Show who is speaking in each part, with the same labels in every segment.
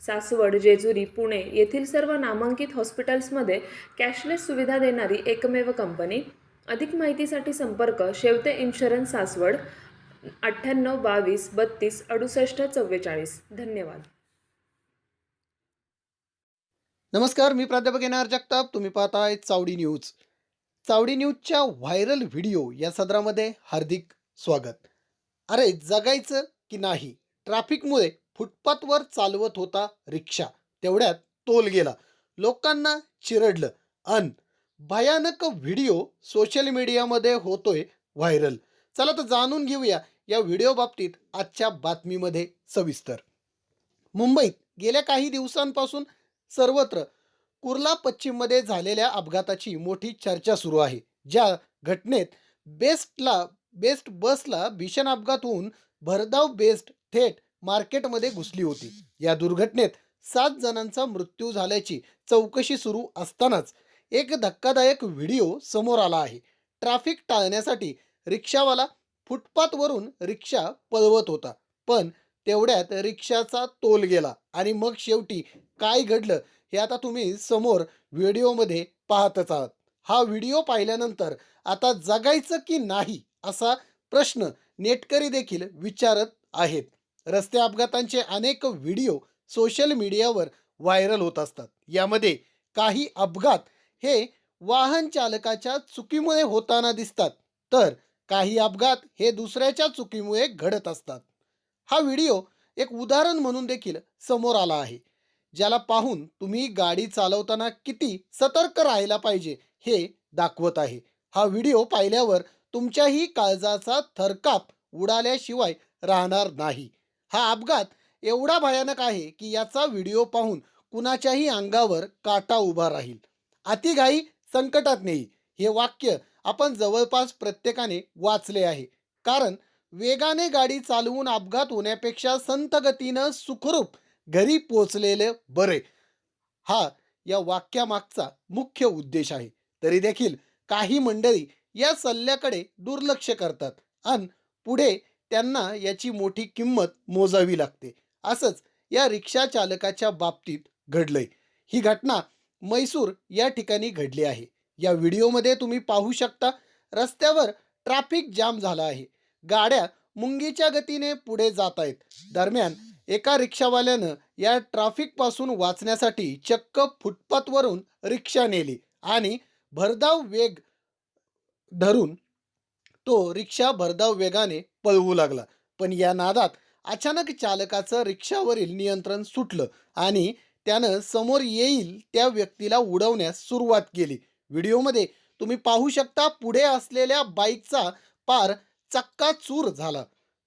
Speaker 1: सासवड जेजुरी पुणे येथील सर्व नामांकित हॉस्पिटल्समध्ये कॅशलेस सुविधा देणारी एकमेव कंपनी. अधिक माहितीसाठी संपर्क शेवते इन्शुरन्स सासवड अठ्ठ्याण्णव बावीस बत्तीस अडुसष्ट चव्वेचाळीस. धन्यवाद.
Speaker 2: नमस्कार मी प्राध्यापक येणार जगताप. तुम्ही पाहताय चावडी न्यूज. चावडी न्यूजच्या व्हायरल व्हिडिओ या सदरामध्ये हार्दिक स्वागत. अरे जगायचं की नाही? ट्रॅफिकमुळे फुटपाथवर चालवत होता रिक्षा. तेवढ्यात तोल गेला. लोकांना चिरडलं. अन भयानक व्हिडिओ सोशल मीडियामध्ये होतोय व्हायरल. चला तर जाणून घेऊया या व्हिडिओ बाबतीत आजच्या बातमीमध्ये सविस्तर. मुंबईत गेल्या काही दिवसांपासून सर्वत्र कुर्ला पश्चिममध्ये झालेल्या अपघाताची मोठी चर्चा सुरू आहे. ज्या घटनेत बेस्टला बेस्ट बसला भीषण अपघात होऊन भरधाव बेस्ट थेट मार्केटमध्ये घुसली होती. या दुर्घटनेत सात जणांचा मृत्यू झाल्याची चौकशी सुरू असतानाच एक धक्कादायक व्हिडिओ समोर आला आहे. ट्रॅफिक टाळण्यासाठी रिक्षावाला फुटपाथवरून रिक्षा पळवत होता पण तेवढ्यात रिक्षाचा तोल गेला आणि मग शेवटी काय घडलं हे आता तुम्ही समोर व्हिडिओमध्ये पाहतच आहात. हा व्हिडिओ पाहिल्यानंतर आता जगायचं की नाही असा प्रश्न नेटकरी देखील विचारत आहेत. रस्ते अपघातांचे अनेक व्हिडिओ सोशल मीडियावर व्हायरल होत असतात. यामध्ये काही अपघात हे वाहन चालकाच्या चुकीमुळे होताना दिसतात तर काही अपघात हे दुसऱ्याच्या चुकीमुळे घडत असतात. हा व्हिडिओ एक उदाहरण म्हणून देखील समोर आला आहे ज्याला पाहून तुम्ही गाडी चालवताना किती सतर्क राहायला पाहिजे हे दाखवत आहे. हा व्हिडिओ पाहिल्यावर तुमच्याही काळजाचा थरकाप उडाल्याशिवाय राहणार नाही. हा अपघात एवढा भयानक आहे की याचा व्हिडिओ पाहून कुणाच्याही अंगावर काटा उभा राहील. अतिघाई संकटात नाही हे वाक्य आपण जवळपास प्रत्येकाने वाचले आहे. कारण वेगाने गाडी चालवून अपघात होण्यापेक्षा संत गतीनं सुखरूप घरी पोचलेले बरे. हा या वाक्यामागचा मुख्य उद्देश आहे. तरी देखील काही मंडळी या सल्ल्याकडे दुर्लक्ष करतात. आणि पुढे त्यांना याची मोठी किंमत मोजावी लागते. असंच या रिक्षा चालकाच्या बाबतीत घडलंय. ही घटना मैसूर या ठिकाणी घडली आहे. या व्हिडिओमध्ये तुम्ही पाहू शकता रस्त्यावर ट्रॅफिक जाम झाला आहे. गाड्या मुंगीच्या गतीने पुढे जात आहेत. दरम्यान एका रिक्षावाल्यानं या ट्रॅफिकपासून वाचण्यासाठी चक्क फुटपाथवरून रिक्षा नेली आणि भरधाव वेग धरून तो रिक्षा भरधाव वेगाने पळवू लागला. पण या नादात अचानक चालकाचं रिक्षावरील नियंत्रण सुटलं आणि त्यानं समोर येईल त्या व्यक्तीला उडवण्यास सुरुवात केली. व्हिडिओमध्ये तुम्ही पाहू शकता पुढे असलेल्या बाईकचा पार चक्का चूर झाला.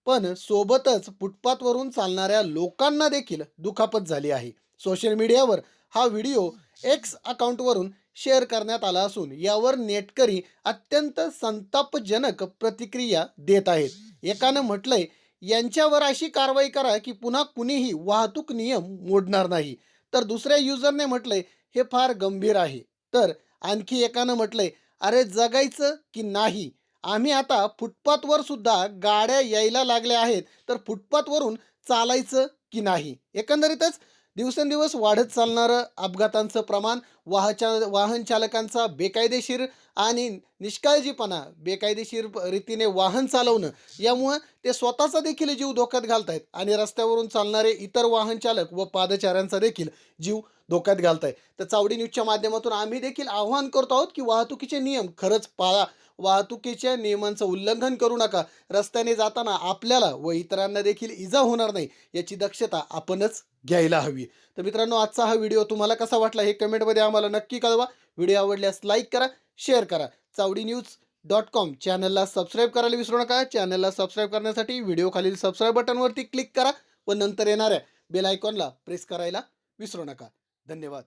Speaker 2: पण सोबतच फुटपाथवरून चालणाऱ्या लोकांना देखील दुखापत झाली आहे. सोशल मीडियावर हा व्हिडिओ एक्स अकाउंटवरून शेअर करण्यात आला असून यावर नेटकरी अत्यंत संतापजनक प्रतिक्रिया देत आहेत. एकानं म्हटलंय यांच्यावर अशी कारवाई करा की पुन्हा कुणीही वाहतूक नियम मोडणार नाही. तर दुसऱ्या युजरने म्हटलंय हे फार गंभीर आहे. तर आणखी एकानं म्हटलंय अरे जगायचं की नाही? आम्ही आता फुटपाथवर सुद्धा गाड्या यायला लागल्या आहेत तर फुटपाथवरून चालायचं की नाही? एकंदरीतच दिवसेंदिवस वाढत चालणारं अपघातांचं प्रमाण वाहचा वाहन चालकांचा बेकायदेशीर आणि निष्काळजीपणा बेकायदेशीर रीतीने वाहन चालवणं यामुळं ते स्वतःचा देखील जीव धोक्यात घालत आहेत आणि रस्त्यावरून चालणारे इतर वाहन चालक व पादचाऱ्यांचा देखील जीव धोक्यात घालत आहे तर चावडी न्यूजच्या माध्यमातून आम्ही देखील आव्हान करतो आहोत की वाहतुकीचे नियम खरंच पाळा. वाहतुकीच्या नियमांचं उल्लंघन करू नका. रस्त्याने जाताना आपल्याला व इतरांना देखील इजा होणार नाही याची दक्षता आपणच घ्यायला हवी. तर मित्रांनो आजचा हा व्हिडिओ तुम्हाला कसा वाटला हे कमेंटमध्ये आम्हाला नक्की कळवा. व्हिडिओ आवडल्यास लाईक करा शेअर करा. चावडी न्यूज डॉट कॉम चॅनलला सबस्क्राईब करायला विसरू नका. चॅनलला सबस्क्राईब करण्यासाठी व्हिडिओ खालील सबस्क्राईब बटनवरती क्लिक करा व नंतर येणाऱ्या बेल आयकॉनला प्रेस करायला विसरू नका. धन्यवाद.